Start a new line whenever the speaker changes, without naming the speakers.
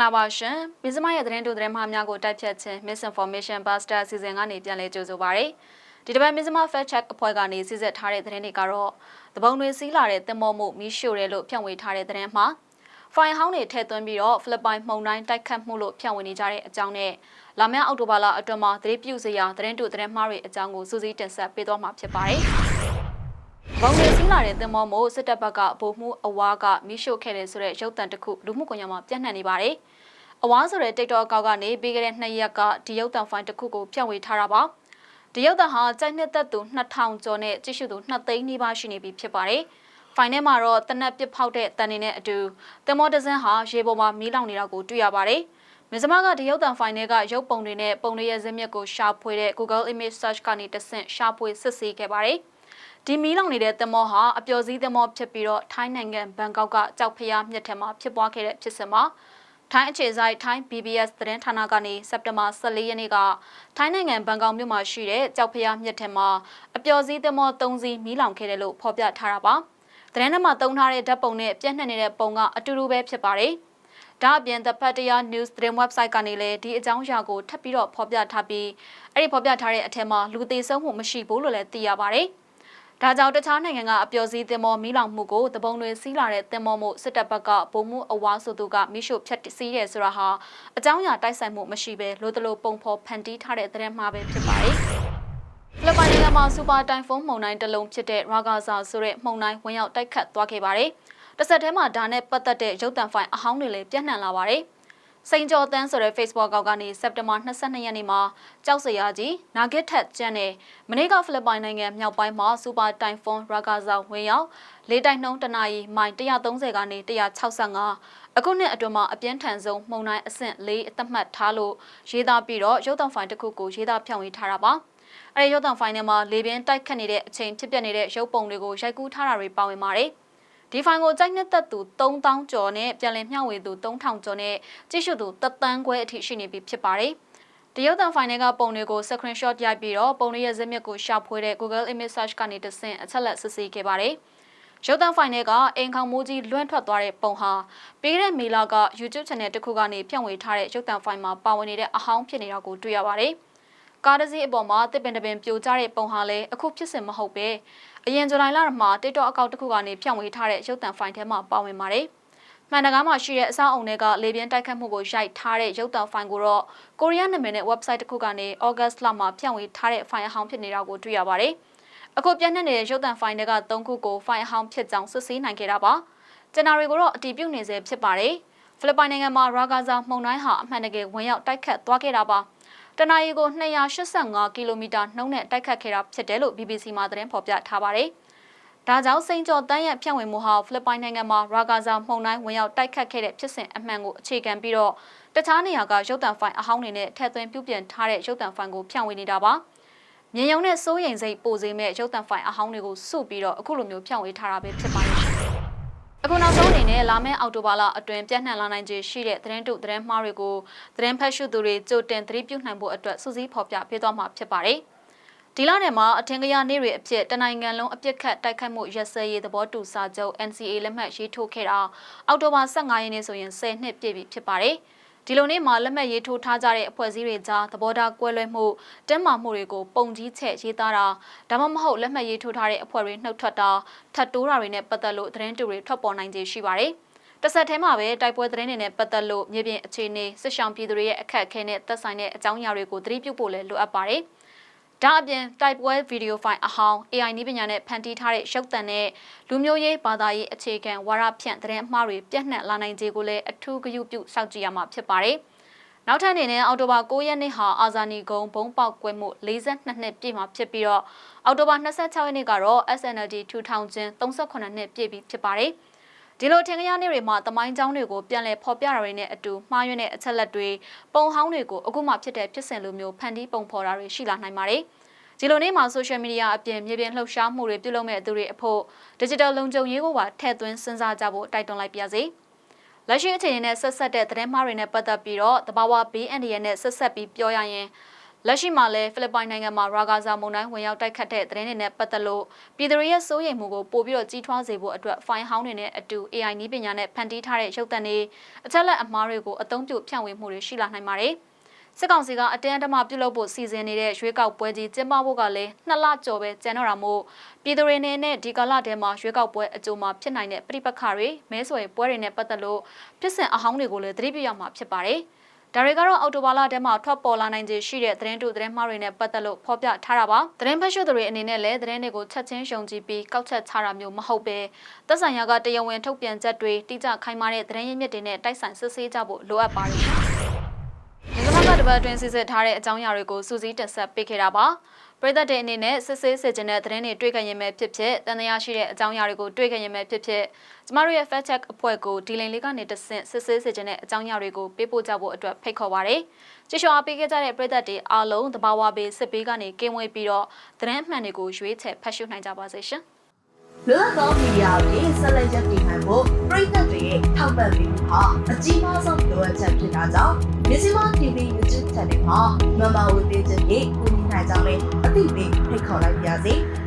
္ဂလာပါရှင်။မင်းစမရဲ့သတင်းတူသတင်းမှားများကိုတိုက်ဖြတ်ခြင်း Misinformation Buster အစီအစဉ်ကနေပြန်လည်ကြိုဆိုပါရစေ။ဒီတစ်ပတ်မင်းစမ Fact Check အဖွဲ့ကနေစီစစ်ထားတဲ့သတင်းတွေကတော့တပုံတွေစီးလာတဲ့တင်မောမှုမီးရှို့တယ်လို့ဖြန့်ဝေထားတဲ့သတင်းမှာဖိုင်ဟောင်းတွေထည့်သွင်းပြီးတော့ဖိလစ်ပိုင်မှုန်တိုင်းတိုက်ခတ်မှုလို့ဖြန့်ဝေနေကြတဲ့အကြောင်းနဲ့လာမယ့်အောက်တိုဘာလအတွင်းမှာသတိပြုစရာသတင်းတူသတင်းမှားတွေအကြောင်းကိုစူးစီးတင်ဆက်ပေးသွားမှာဖြစ်ပါတယ်။ ဘုံရစီးလာတဲ့တင်မောမို့စစ်တပ်ဘက်ကဗိုလ်မှူးအဝါကမိရှို့ခဲ့တယ်ဆိုတဲ့ရုပ်သံတစ်ခုလူမှုကွန်ရက်မှာပြန့်နှံ့နေပါတယ်။အဝါဆိုတဲ့ TikTok အကောင့်ကနေပြီးခဲ့တဲ့နှစ်ရက်ကဒီရုပ်သံဖိုင်တစ်ခုကိုဖြန့်ဝေထားတာပါ။ဒီရုပ်သံဟာကြိုက်နှစ်သက်သူ2000ကျော်နဲ့ကြည့်ရှုသူ2သိန်းနီးပါးရှိနေပြီဖြစ်ပါတယ်။ဖိုင်ထဲမှာတော့တနက်ပစ်ဖောက်တဲ့တန်နေနဲ့အတူတင်မောဒဇန်ဟာရေပေါ်မှာမီးလောင်နေတာကိုတွေ့ရပါတယ်။မဇမကဒီရုပ်သံဖိုင်ထဲကရုပ်ပုံတွေနဲ့ပုံတွေရဲ့ဇာတ်မြစ်ကိုရှာဖွေတဲ့ Google Image Search ကနေတဆင့်ရှာဖွေစစ်ဆေးခဲ့ပါတယ်။ ဒီမီးလောင်နေတဲ့သမောဟာအပျော်စီးသမောဖြစ်ပြီးတော့ထိုင်းနိုင်ငံဘန်ကောက်ကကြောက်ဖျားမြစ်ထဲမှာဖြစ်ပွားခဲ့တဲ့ဖြစ်စဉ်မှာထိုင်းအခြေစိုက်ထိုင်း BBS သတင်းဌာနကနေစက်တင်ဘာ14ရက်နေ့ကထိုင်းနိုင်ငံဘန်ကောက်မြို့မှာရှိတဲ့ကြောက်ဖျားမြစ်ထဲမှာအပျော်စီးသမော3စီးမီးလောင်ခဲ့တယ်လို့ဖော်ပြထားတာပါ။သတင်းထဲမှာတုံးထားတဲ့ဓာတ်ပုံနဲ့ပြန့်နှံ့နေတဲ့ပုံကအတူတူပဲဖြစ်ပါတယ်။ဒါအပြင် The Pattaya News သတင်း website ကနေလည်းဒီအကြောင်းအရာကိုထပ်ပြီးတော့ဖော်ပြထားပြီးအဲ့ဒီဖော်ပြထားတဲ့အထက်မှာလူသေးဆုံးမှုမရှိဘူးလို့လည်းသိရပါတယ်။ ဒါကြောင့်တခြားနိုင်ငံကအပျော်စီးတင်မောမီးလောင်မှုကိုတပုံတွေစီးလာတဲ့တင်မောမှုစစ်တပ်ဘက်ကဗိုလ်မှူးအဝါဆိုသူကမိရှုဖြတ်စီးရဲဆိုတာဟာအကြောင်းအရာတိုက်ဆိုင်မှုမရှိဘဲလိုတလိုပုံဖော်ဖန်တီးထားတဲ့သတင်းမှားပဲဖြစ်ပါတယ်။ဖိလစ်ပိုင်နိုင်ငံမှာစူပါတိုင်ဖုန်းမုန်တိုင်းတစ်လုံးဖြစ်တဲ့ရာဂါဇာဆိုတဲ့မုန်တိုင်းဝင်ရောက်တိုက်ခတ်သွားခဲ့ပါတယ်။တစ်ဆက်တည်းမှာဒါနဲ့ပတ်သက်တဲ့ရုပ်သံဖိုင်အဟောင်းတွေလည်းပြန့်နှံ့လာပါတယ်။ စိန်ကျော်တန်းဆိုတဲ့ Facebook ကောက်ကနေစက်တင်ဘာ22ရက်နေ့မှာကြောက်စရာကြီးနာဂစ်ထက်ကျန်းတဲ့မနေ့ကဖိလစ်ပိုင်နိုင်ငံမြောက်ပိုင်းမှာစူပါတိုင်ဖွန်ရာဂါဇာဝင်ရောက်လေးတိုင်နှုန်းတနာရီမိုင်130ကနေ165အခုနှစ်အတွင်းမှာအပြင်းထန်ဆုံးမှုန်တိုင်းအဆင့်၄အသက်မှတ်ထားလို့ရေးသားပြီးတော့ရုပ်သံဖိုင်တစ်ခုကိုရေးသားဖြန့်ဝေထားတာပါအဲဒီရုပ်သံဖိုင်ထဲမှာလေပြင်းတိုက်ခတ်နေတဲ့အချိန်ဖြစ်ပျက်နေတဲ့ရုပ်ပုံတွေကိုရိုက်ကူးထားတာတွေပါဝင်ပါတယ်။ ဒီဖိုင်ကိုကြိုက်နှစ်သက်သူ3000ကျော်နဲ့ပြန်လည်မျှဝေသူ3000ကျော်နဲ့ကြည့်ရှုသူတသန်းခွဲအထိရှိနေပြီဖြစ်ပါတယ်။တရုတ်တန်ဖိုင်နယ်ကပုံတွေကို screenshot ရိုက်ပြီးတော့ပုံတွေရဲ့ဇာတ်မြစ်ကိုရှာဖွေတဲ့ Google Image Search ကနေတဆင့်အချက်လက်စစ်ဆေးခဲ့ပါတယ်။ရုပ်သံဖိုင်တွေကအိမ်ခေါင်မိုးကြီးလွှမ်းထွက်သွားတဲ့ပုံဟာပြီးတဲ့မီလာက YouTube channel တစ်ခုကနေဖြန့်ဝေထားတဲ့ရုပ်သံဖိုင်မှာပါဝင်နေတဲ့အဟောင်းဖြစ်နေတာကိုတွေ့ရပါတယ်။ ကားတစ်စီးအပေါ်မှာတစ်ပင်တစ်ပင်ပြိုကျတဲ့ပုံဟာလည်းအခုဖြစ်စဉ်မဟုတ်ပဲအရင်ဇူလိုင်လမှာ TikTok အကောင့်တစ်ခုကနေဖြန့်ဝေထားတဲ့ရုပ်သံဖိုင်ထဲမှာပါဝင်ပါတယ်။မှန်တကားမှာရှိတဲ့အဆောက်အုံတွေကလေပြင်းတိုက်ခတ်မှုကိုရိုက်ထားတဲ့ရုပ်သံဖိုင်ကိုတော့ကိုရီးယားနာမည်နဲ့ website တစ်ခုကနေ August လမှာဖြန့်ဝေထားတဲ့ဖိုင်အဟောင်းဖြစ်နေတာကိုတွေ့ရပါတယ်။အခုပြန့်နှံ့နေတဲ့ရုပ်သံဖိုင်တွေက၃ခုကိုဖိုင်အဟောင်းဖြစ်ကြောင်းစစ်ဆေးနိုင်ခဲ့တာပါ။ကျန်တာတွေကိုတော့အတည်ပြုနေစေဖြစ်ပါတယ်။ဖိလစ်ပိုင်နိုင်ငံမှာရာဂါဇာမှုန်တိုင်းဟာအမှန်တကယ်ဝင်ရောက်တိုက်ခတ်သွားခဲ့တာပါ။ တနအီကို285ကီလိုမီတာနှုန်းနဲ့တိုက်ခတ်ခဲ့တာဖြစ်တယ်လို့ BBC မှသတင်းဖော်ပြထားပါတယ်။ဒါကြောင့်စိန်ကျော်တန်းရဲ့ဖြန့်ဝေမှုဟာဖိလစ်ပိုင်နိုင်ငံမှာရာဂါဇာမှုန်တိုင်းဝင်ရောက်တိုက်ခတ်ခဲ့တဲ့ဖြစ်စဉ်အမှန်ကိုအခြေခံပြီးတော့တခြားနေရာကရုပ်သံဖိုင်အဟောင်းတွေနဲ့ထည့်သွင်းပြုပြင်ထားတဲ့ရုပ်သံဖိုင်ကိုဖြန့်ဝေနေတာပါ။မြင်ယုံတဲ့စိုးရိမ်စိတ်ပိုစေမဲ့ရုပ်သံဖိုင်အဟောင်းတွေကိုစုပြီးတော့အခုလိုမျိုးဖြန့်ဝေထားတာပဲဖြစ်ပါတယ်။ အခုနောက်ဆုံးအနေနဲ့လာမယ့်အောက်တိုဘာလအတွင်းပြန့်နှံ့လာနိုင်ခြေရှိတဲ့သတင်းတုသတင်းမှားတွေကိုသတင်းဖတ်ရှုသူတွေကြိုတင်သတိပြုနိုင်ဖို့အတွက်စူးစီးဖော်ပြပေးသွားမှာဖြစ်ပါတယ်။ဒီလထဲမှာအထင်ကရနေ့တွေအဖြစ်တနိုင်ငံလုံးအပြစ်ခတ်တိုက်ခိုက်မှုရက်စဲရေးသဘောတူစာချုပ် NCA လက်မှတ်ရေးထိုးခဲ့တာအောက်တိုဘာ15ရက်နေ့ဆိုရင်10နှစ်ပြည့်ပြီဖြစ်ပါတယ်။ ဒီလိုနေ့မှာလက်မှတ်ရေးထိုးထားကြတဲ့အဖွဲ့အစည်းတွေကြားသဘောထားကွဲလွဲမှုတင်းမာမှုတွေကိုပုံကြီးချက်ရေးသားတာဒါမှမဟုတ်လက်မှတ်ရေးထိုးထားတဲ့အဖွဲ့တွေနှုတ်ထွက်တာထပ်တိုးတာတွေနဲ့ပတ်သက်လို့သတင်းတူတွေထွက်ပေါ်နိုင်ခြေရှိပါတယ်။တစ်ဆက်တည်းမှာပဲတိုက်ပွဲသတင်းတွေနဲ့ပတ်သက်လို့မြေပြင်အခြေအနေစစ်ဆောင်ပြည်သူတွေရဲ့အခက်အခဲနဲ့သက်ဆိုင်တဲ့အကြောင်းအရာတွေကိုသတိပြုဖို့လည်းလိုအပ်ပါတယ်။ ဒါအပြင်တိုက်ပွဲဗီဒီယိုဖိုင်အဟောင်း AI နည်းပညာနဲ့ဖန်တီးထားတဲ့ရုပ်သံနဲ့လူမျိုးရေးဘာသာရေးအခြေခံဝါဒဖြန့်သတင်းအမှားတွေပြန့်နှံ့လာနိုင်ခြေကိုလည်းအထူးဂရုပြုစောင့်ကြည့်ရမှာဖြစ်ပါတယ်။နောက်ထပ်အနေနဲ့အော်တိုဘာ9ရက်နေ့ဟာအာဇာနည်ကုံဘုံပေါက်ကွဲမှု42နှစ်ပြည့်မှာဖြစ်ပြီးတော့အော်တိုဘာ26ရက်နေ့ကတော့ SNLD 2038နှစ်ပြည့်ပြီဖြစ်ပါတယ်။ ဒီလိုထင်ရှားနေတွေမှာတမိုင်းကြောင်းတွေကိုပြန်လည်ဖော်ပြတာတွေနဲ့အတူမှားယွင်းတဲ့အချက်လက်တွေပုံဟောင်းတွေကိုအခုမှဖြစ်တဲ့ဖြစ်စဉ်လိုမျိုးဖန်တီးပုံဖော်တာတွေရှိလာနိုင်ပါတယ်။ဒီလိုနေ့မှာ social media အပြင်မြေပြင်လှုပ်ရှားမှုတွေပြုလုပ်မဲ့သူတွေအဖို့ digital လုံခြုံရေးကိုပါထည့်သွင်းစဉ်းစားကြဖို့တိုက်တွန်းလိုက်ပါရစေ။လက်ရှိအခြေအနေနဲ့ဆက်ဆက်တဲ့သတင်းမှားတွေနဲ့ပတ်သက်ပြီးတော့တဘာဝဘေးအန္တရာယ်နဲ့ဆက်ဆက်ပြီးပြောရရင် လက်ရှိမှာလည်းဖိလစ်ပိုင်နိုင်ငံမှာရာဂါဇာမုန်တိုင်းဝင်ရောက်တိုက်ခတ်တဲ့သတင်းတွေနဲ့ပတ်သက်လို့ပြည်သူတွေရဲ့စိုးရိမ်မှုကိုပိုပြီးတော့ကြီးထွားစေဖို့အတွက်ဖိုင်ဟောင်းတွေနဲ့အတူ AI နည်းပညာနဲ့ဖန်တီးထားတဲ့ရုပ်သံတွေအချက်လက်အမှားတွေကိုအသုံးပြုဖြန့်ဝေမှုတွေရှိလာနိုင်ပါတယ်။စစ်ကောင်စီကအတန်းအဓမ္မပြုလုပ်ဖို့စီစဉ်နေတဲ့ရွေးကောက်ပွဲကြီးကျင်းပဖို့ကလည်းနှစ်လကျော်ပဲကျန်တော့တာမို့ပြည်သူတွေနဲ့နဲ့ဒီကာလထဲမှာရွေးကောက်ပွဲအကြိုမှာဖြစ်နိုင်တဲ့ပြိပခါတွေမဲဆွယ်ပွဲတွေနဲ့ပတ်သက်လို့ဖြစ်စဉ်အဟောင်းတွေကိုလည်းသတိပြုရမှာဖြစ်ပါတယ်။ ဒါတွေကတော့အော်တိုဘာလထဲမှာထွက်ပေါ်လာနိုင်ခြေရှိတဲ့သတင်းတို့သတင်းမှားတွေနဲ့ပတ်သက်လို့ဖော်ပြထားတာပါသတင်းဖတ်ရှုသူတွေအနေနဲ့လည်းသတင်းတွေကိုချက်ချင်းရှုံကြည့်ပြီးကောက်ချက်ချတာမျိုးမဟုတ်ပဲသက်ဆိုင်ရာကတရားဝင်ထုတ်ပြန်ချက်တွေတိကျခိုင်မာတဲ့သတင်းရင်းမြစ်တွေနဲ့တိုက်ဆိုင်စစ်ဆေးကြဖို့လိုအပ်ပါတယ် ဒီကနေ့ကတပတ်အတွင်းစစ်စစ်ထားတဲ့အကြောင်းအရာတွေကိုစူးစီးတင်ဆက်ပေးခဲ့တာပါပရိသတ်တွေအနေနဲ့စစ်ဆေးစစ်ကျင်တဲ့သတင်းတွေတွေ့ကြရင်ပဲဖြစ်ဖြစ်တန်တရားရှိတဲ့အကြောင်းအရာတွေကိုတွေ့ကြရင်ပဲဖြစ်ဖြစ်ကျမတို့ရဲ့ fact check အဖွဲ့ကိုဒီလိန်လေးကနေတဆင့်စစ်ဆေးစစ်ကျင်တဲ့အကြောင်းအရာတွေကိုပေးပို့ကြဖို့အတွက်ဖိတ်ခေါ်ပါရစေ။ကြည့်ရှုအားပေးခဲ့ကြတဲ့ပရိသတ်တွေအားလုံးတဘာဝဘေးစစ်ဘေးကနေကင်းဝေးပြီးတော့သတင်းအမှန်တွေကိုရွေးချယ်ဖတ်ရှုနိုင်ကြပါစေရှင်။
လွတ်လပ်သောမီဒီယာတွေဆက်လက်ရပ်တည်နိုင်ဖို့ပြည်သက်တွေရဲ့ထောက်ပံ့ပေးမှုဟာအကြီးမားဆုံးလိုအပ်ချက်ဖြစ်တာကြောင့်မြစီမ TV YouTube Channel မှာမမဝေပေးခြင်းဖြင့်ကူညီနိုင်ကြမယ်အသိပေးဖိတ်ခေါ်လိုက်ပါရစေ။